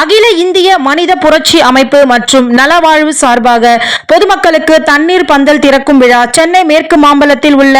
அகில இந்திய மனித புரட்சி அமைப்பு மற்றும் நலவாழ்வு சார்பாக பொதுமக்களுக்கு தண்ணீர் பந்தல் திறக்கும் விழா சென்னை மேற்கு மாம்பலத்தில் உள்ள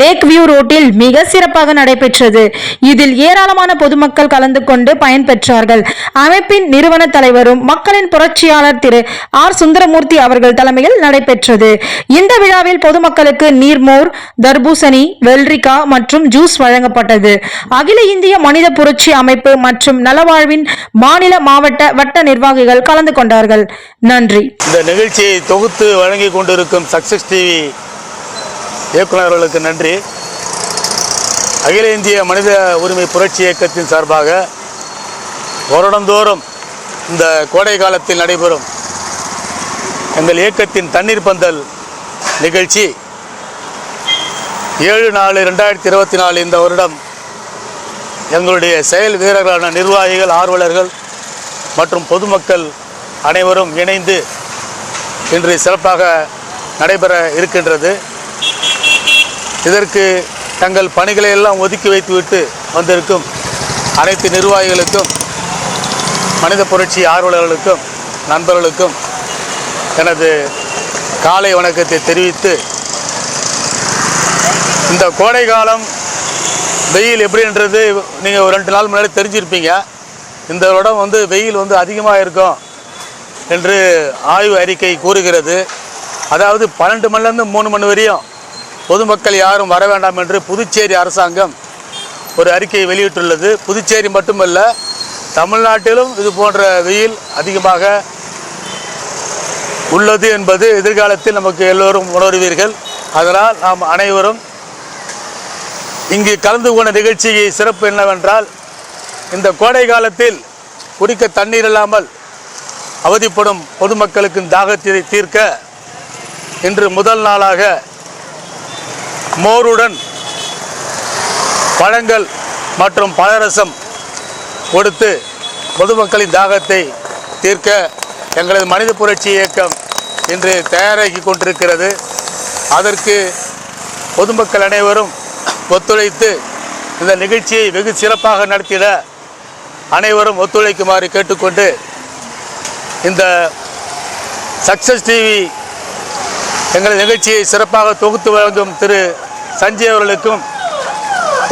லேக் வியூ ரோட்டில் மிக சிறப்பாக நடைபெற்றது. இதில் ஏராளமான பொதுமக்கள் கலந்து கொண்டு பயன்பெற்றார்கள். அமைப்பின் நிறுவன தலைவரும் மக்களின் புரட்சியாளர் திரு ஆர் சுந்தரமூர்த்தி அவர்கள் தலைமையில் நடைபெற்றது. இந்த விழாவில் பொதுமக்களுக்கு நீர்மோர் தர்பூசணி வெல்ரிகா மற்றும் ஜூஸ் வழங்கப்பட்டது. அகில இந்திய மனித புரட்சி அமைப்பு மற்றும் நலவாழ்வின் மாநில மாவட்ட வட்ட நிர்வாகிகள் கலந்து கொண்டார்கள். நன்றி. இந்த நிகழ்ச்சியை தொகுத்து வழங்கி கொண்டிருக்கும் சக்சஸ் டிவி இயக்குநர்களுக்கு நன்றி. அகில இந்திய மனித உரிமை புரட்சி இயக்கத்தின் சார்பாக வருடந்தோறும் இந்த கோடை காலத்தில் நடைபெறும் எங்கள் இயக்கத்தின் தண்ணீர் பந்தல் நிகழ்ச்சி ஏழு நாலு ரெண்டாயிரத்தி இருபத்தி நாலு இந்த வருடம் எங்களுடைய செயல் வீரர்களான நிர்வாகிகள் ஆர்வலர்கள் மற்றும் பொதுமக்கள் அனைவரும் இணைந்து இன்று சிறப்பாக நடைபெற இருக்கின்றது. இதற்கு தங்கள் பணிகளை எல்லாம் ஒதுக்கி வைத்துவிட்டு வந்திருக்கும் அனைத்து நிர்வாகிகளுக்கும் மனித புரட்சி ஆர்வலர்களுக்கும் நண்பர்களுக்கும் எனது காலை வணக்கத்தை தெரிவித்து இந்த கோடை காலம் வெயில் எப்படின்றது நீங்கள் ஒரு ரெண்டு நாள் முன்னாடி தெரிஞ்சிருப்பீங்க. இந்த இடம் வந்து வெயில் வந்து அதிகமாக இருக்கும் என்று ஆய்வு அறிக்கை கூறுகிறது. அதாவது பன்னெண்டு மணிலேருந்து மூணு மணி வரையும் பொதுமக்கள் யாரும் வர வேண்டாம் என்று புதுச்சேரி அரசாங்கம் ஒரு அறிக்கையை வெளியிட்டுள்ளது. புதுச்சேரி மட்டுமல்ல தமிழ்நாட்டிலும் இது போன்ற வெயில் அதிகமாக உள்ளது என்பது எதிர்காலத்தில் நமக்கு எல்லோரும் உணர்வீர்கள். அதனால் நாம் அனைவரும் இங்கு கலந்து கொண்ட நிகழ்ச்சியை சிறப்பு என்னவென்றால் இந்த கோடை காலத்தில் குடிக்க தண்ணீர் இல்லாமல் அவதிப்படும் பொதுமக்களுக்கு தாகத்தை தீர்க்க இன்று முதல் நாளாக மோருடன் பழங்கள் மற்றும் பழரசம் கொடுத்து பொதுமக்களின் தாகத்தை தீர்க்க எங்களது மனித புரட்சி இயக்கம் இன்று தயாராகி கொண்டிருக்கிறது. அதற்கு பொதுமக்கள் அனைவரும் ஒத்துழைத்து இந்த நிகழ்ச்சியை வெகு சிறப்பாக நடத்திட அனைவரும் ஒத்துழைக்குமாறு கேட்டுக்கொண்டு இந்த சக்சஸ் டிவி எங்கள் நிகழ்ச்சியை சிறப்பாக தொகுத்து வழங்கும் திரு சஞ்சய் அவர்களுக்கும்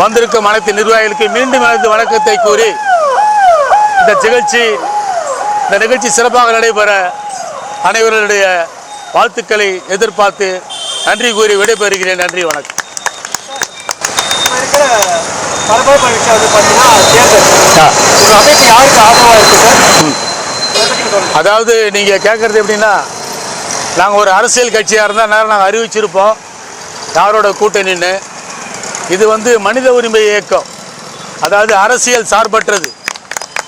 வந்திருக்கும் அனைத்து நிர்வாகிகளுக்கும் மீண்டும் எனது வணக்கத்தை கூறி இந்த நிகழ்ச்சி இந்த நிகழ்ச்சி சிறப்பாக நடைபெற அனைவருடைய வாழ்த்துக்களை எதிர்பார்த்து நன்றி கூறி விடைபெறுகிறேன். நன்றி வணக்கம். விஷயம் வந்து பார்த்தீங்கன்னா தேர்தல் அமைப்பு அதாவது நீங்கள் கேட்குறது எப்படின்னா நாங்கள் ஒரு அரசியல் கட்சியாக இருந்தால் நேரம் நாங்கள் அறிவிச்சிருப்போம். யாரோட கூட்டணின்னு. இது வந்து மனித உரிமை இயக்கம். அதாவது அரசியல் சார்பற்றது.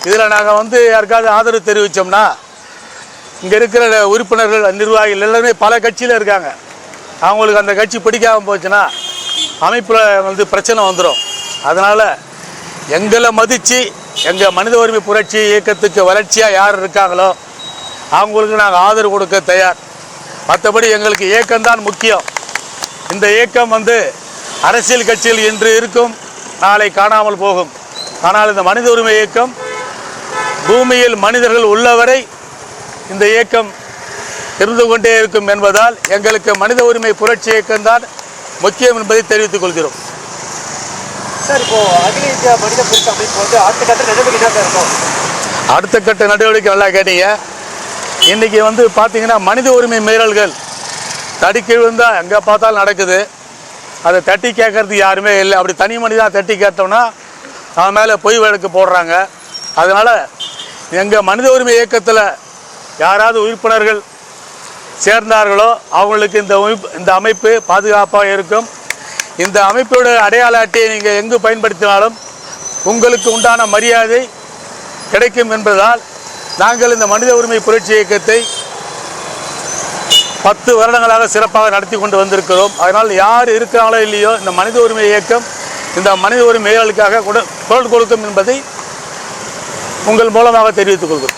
இதில் நாங்கள் வந்து யாருக்காவது ஆதரவு தெரிவித்தோம்னா இங்கே இருக்கிற உறுப்பினர்கள் நிர்வாகிகள் எல்லாருமே பல கட்சியில் இருக்காங்க. அவங்களுக்கு அந்த கட்சி பிடிக்காம போச்சுன்னா அமைப்பில் வந்து பிரச்சனை வந்துடும் அதனால் எங்களை மதித்து எங்கள் மனித உரிமை புரட்சி இயக்கத்துக்கு வளர்ச்சியாக யார் இருக்காங்களோ அவங்களுக்கு நாங்கள் ஆதரவு கொடுக்க தயார். மற்றபடி எங்களுக்கு இயக்கம்தான் முக்கியம். இந்த இயக்கம் வந்து அரசியல் கட்சியில் இன்று இருக்கும் நாளை காணாமல் போகும். ஆனால் இந்த மனித உரிமை இயக்கம் பூமியில் மனிதர்கள் உள்ளவரை இந்த இயக்கம் இருந்து கொண்டே இருக்கும் என்பதால் எங்களுக்கு மனித உரிமை புரட்சி இயக்கம்தான் முக்கியம் என்பதை தெரிவித்துக் கொள்கிறோம். சார் இப்போ அகில இந்திய மனித புரட்சி அமைப்பு வந்து அடுத்த கட்ட நடவடிக்கை தான் இருக்கும்? அடுத்த கட்ட நடவடிக்கை நல்லா கேட்டீங்க. இன்றைக்கி வந்து பார்த்தீங்கன்னா மனித உரிமை மீறல்கள் தடுக்கி விழுந்தால் எங்கே பார்த்தாலும் நடக்குது. அதை தட்டி கேட்கறது யாருமே இல்லை. அப்படி தனி மனிதாக தட்டி கேட்டோம்னா அவன் மேலே பொய் வழக்கு போடுறாங்க. அதனால் எங்கள் மனித உரிமை இயக்கத்தில் யாராவது உறுப்பினர்கள் சேர்ந்தார்களோ அவங்களுக்கு இந்த இந்த அமைப்பு பாதுகாப்பாக இருக்கும். இந்த அமைப்போட அடையாள அட்டையை நீங்கள் எங்கு பயன்படுத்தினாலும் உங்களுக்கு உண்டான மரியாதை கிடைக்கும் என்பதால் நாங்கள் இந்த மனித உரிமை புரட்சி இயக்கத்தை பத்து வருடங்களாக சிறப்பாக நடத்தி கொண்டு வந்திருக்கிறோம். அதனால் யார் இருக்கிறாங்களோ இல்லையோ இந்த மனித உரிமை இயக்கம் இந்த மனித உரிமைகளுக்காக குட- குரல் கொடுக்கும் என்பதை உங்கள் மூலமாக தெரிவித்துக் கொள்கிறோம்.